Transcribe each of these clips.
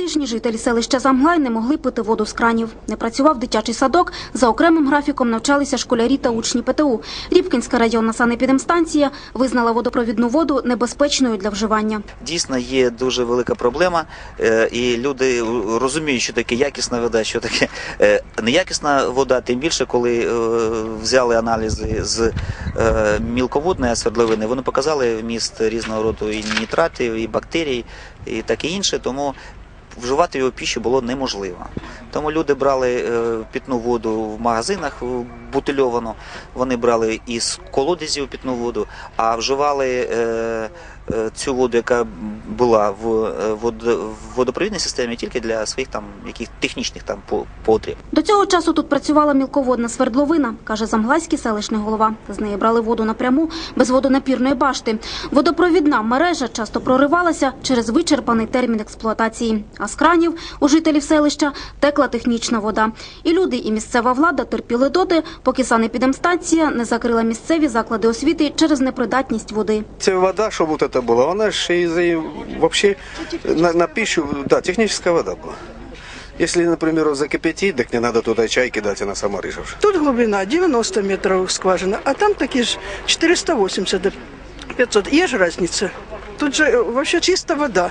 Тижні жителі селища Замглай не могли пити воду з кранів. Не працював дитячий садок. За окремим графіком навчалися школярі та учні ПТУ. Рібкінська районна санепідемстанція визнала водопровідну воду небезпечною для вживання. Дійсно є дуже велика проблема, е, і люди розуміють, що таке якісна вода, що таке е, неякісна вода, тим більше, коли е, взяли аналізи з мілководної свердловини, вони показали вміст різного роду і нітратів, і бактерій, і таке інше, тому вживати його піші було неможливо. Тому люди брали е, питну воду в магазинах е, бутильовану, вони брали із колодязів питну воду, а вживали е, цю воду, яка була в, е, вод- в водопровідній системі, тільки для своїх там яких технічних там по- потреб. До цього часу тут працювала мілководна свердловина, каже замглайський селищний голова. З неї брали воду напряму без водонапірної башти. Водопровідна мережа часто проривалася через вичерпаний термін експлуатації. А з кранів у жителів селища текла технічна вода. І люди, і місцева влада терпіли доти, поки санепідемстанція не закрила місцеві заклади освіти через непридатність води. Ця вода, щоб вот була, вона ще із вообще на, на пищу, да, техническая вода була. Если, например, закипятить, так не надо туда чай кидать, она сама режет. Тут глубина 90 метров скважина, а там такі ж 480 до 500. Є ж різниця. Тут же е, вообще чиста вода.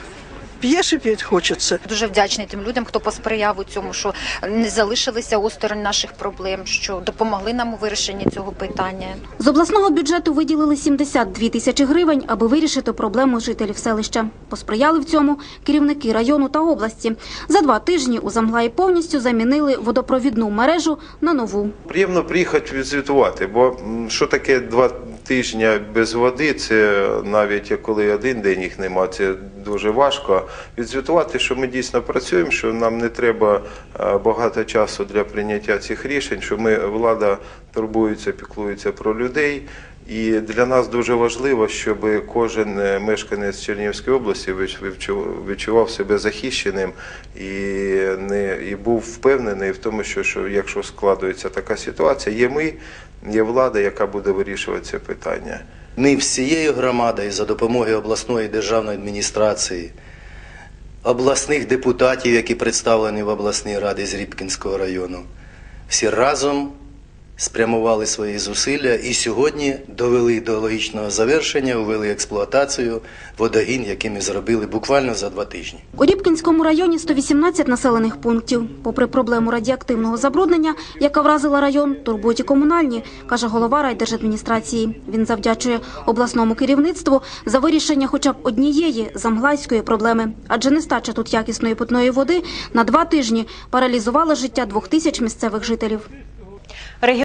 П'єш і п'ять хочеться. Дуже вдячний тим людям, хто посприяв у цьому, що не залишилися осторонь наших проблем, що допомогли нам у вирішенні цього питання. З обласного бюджету виділили 72 тисячі гривень, аби вирішити проблему жителів селища. Посприяли в цьому керівники району та області. За два тижні у Замглаї повністю замінили водопровідну мережу на нову. Приємно приїхати відзвітувати, бо що таке два тижні без води, це навіть коли один день їх нема, це дуже важко. Відзвітувати, що ми дійсно працюємо, що нам не треба е, багато часу для прийняття цих рішень, що ми влада турбується, піклується про людей. І для нас дуже важливо, щоб кожен е, мешканець Чернігівської області відч- відчував себе захищеним і не і був впевнений в тому, що, що якщо складується така ситуація, є ми, є влада, яка буде вирішувати це питання. Ми всією громадою за допомогою обласної державної адміністрації, обласних депутатів, які представлені в обласній раді з Рібкінського району, всі разом спрямували свої зусилля і сьогодні довели до логічного завершення, ввели експлуатацію водогін, який ми зробили буквально за два тижні. У Рібкінському районі 118 населених пунктів. Попри проблему радіоактивного забруднення, яка вразила район, турботі комунальні, каже голова райдержадміністрації. Він завдячує обласному керівництву за вирішення хоча б однієї замглайської проблеми. Адже нестача тут якісної питної води на два тижні паралізувала життя двох тисяч місцевих жителів.